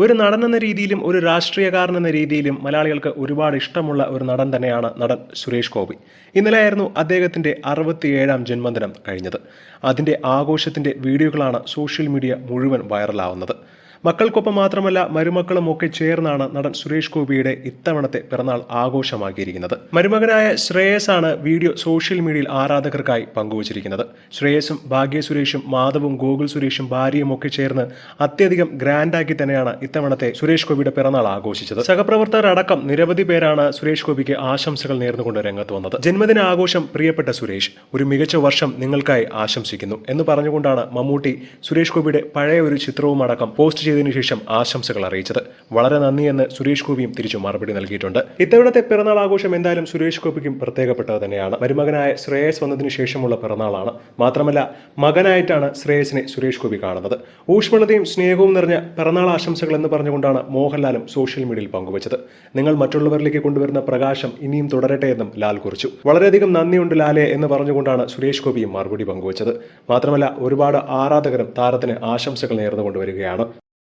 ഒരു നടനെന്ന രീതിയിലും ഒരു രാഷ്ട്രീയക്കാരൻ എന്ന രീതിയിലും മലയാളികൾക്ക് ഒരുപാട് ഇഷ്ടമുള്ള ഒരു നടൻ തന്നെയാണ് നടൻ സുരേഷ് ഗോപി. ഇന്നലെയായിരുന്നു അദ്ദേഹത്തിന്റെ അറുപത്തിയേഴാം ജന്മദിനം കഴിഞ്ഞത്. അതിന്റെ ആഘോഷത്തിന്റെ വീഡിയോകളാണ് സോഷ്യൽ മീഡിയ മുഴുവൻ വൈറലാവുന്നത്. മക്കൾക്കൊപ്പം മാത്രമല്ല മരുമക്കളും ഒക്കെ ചേർന്നാണ് നടൻ സുരേഷ് ഗോപിയുടെ ഇത്തവണത്തെ പിറന്നാൾ ആഘോഷമാക്കിയിരിക്കുന്നത്. മരുമകനായ ശ്രേയസാണ് വീഡിയോ സോഷ്യൽ മീഡിയയിൽ ആരാധകർക്കായി പങ്കുവച്ചിരിക്കുന്നത്. ശ്രേയസും ഭാഗ്യ സുരേഷും മാധവും ഗോകുൽ സുരേഷും ഭാര്യയും ഒക്കെ ചേർന്ന് അത്യധികം ഗ്രാൻഡാക്കി തന്നെയാണ് ഇത്തവണത്തെ സുരേഷ് ഗോപിയുടെ പിറന്നാൾ ആഘോഷിച്ചത്. സഹപ്രവർത്തകരടക്കം നിരവധി പേരാണ് സുരേഷ് ഗോപിക്ക് ആശംസകൾ നേർന്നുകൊണ്ട് രംഗത്ത് വന്നത്. ജന്മദിന ആഘോഷം പ്രിയപ്പെട്ട സുരേഷ് ഒരു മികച്ച വർഷം നിങ്ങൾക്കായി ആശംസിക്കുന്നു എന്ന് പറഞ്ഞുകൊണ്ടാണ് മമ്മൂട്ടി സുരേഷ് ഗോപിയുടെ പഴയ ഒരു ചിത്രവും അടക്കം പോസ്റ്റ് ചെയ്തതിനു ശേഷം ആശംസകൾ അറിയിച്ചത്. വളരെ നന്ദിയെന്ന് സുരേഷ് ഗോപിയും തിരിച്ചു മറുപടി നൽകിയിട്ടുണ്ട്. ഇത്തവണത്തെ പിറന്നാൾ ആഘോഷം എന്തായാലും സുരേഷ് ഗോപിക്കും പ്രത്യേകപ്പെട്ടത് തന്നെയാണ്. മരുമകനായ ശ്രേയസ് വന്നതിന് ശേഷമുള്ള പിറന്നാളാണ്. മാത്രമല്ല മകനായിട്ടാണ് ശ്രേയസിനെ സുരേഷ് ഗോപി കാണുന്നത്. ഊഷ്മളതയും സ്നേഹവും നിറഞ്ഞ പിറന്നാൾ ആശംസകൾ എന്ന് പറഞ്ഞുകൊണ്ടാണ് മോഹൻലാലും സോഷ്യൽ മീഡിയയിൽ പങ്കുവച്ചത്. നിങ്ങൾ മറ്റുള്ളവരിലേക്ക് കൊണ്ടുവരുന്ന പ്രകാശം ഇനിയും തുടരട്ടെ എന്നും ലാൽ കുറിച്ചു. വളരെയധികം നന്ദിയുണ്ട് ലാലെ എന്ന് പറഞ്ഞുകൊണ്ടാണ് സുരേഷ് ഗോപിയും മറുപടി പങ്കുവച്ചത്. മാത്രമല്ല ഒരുപാട് ആരാധകരും താരത്തിന് ആശംസകൾ നേർന്നുകൊണ്ടുവരികയാണ്.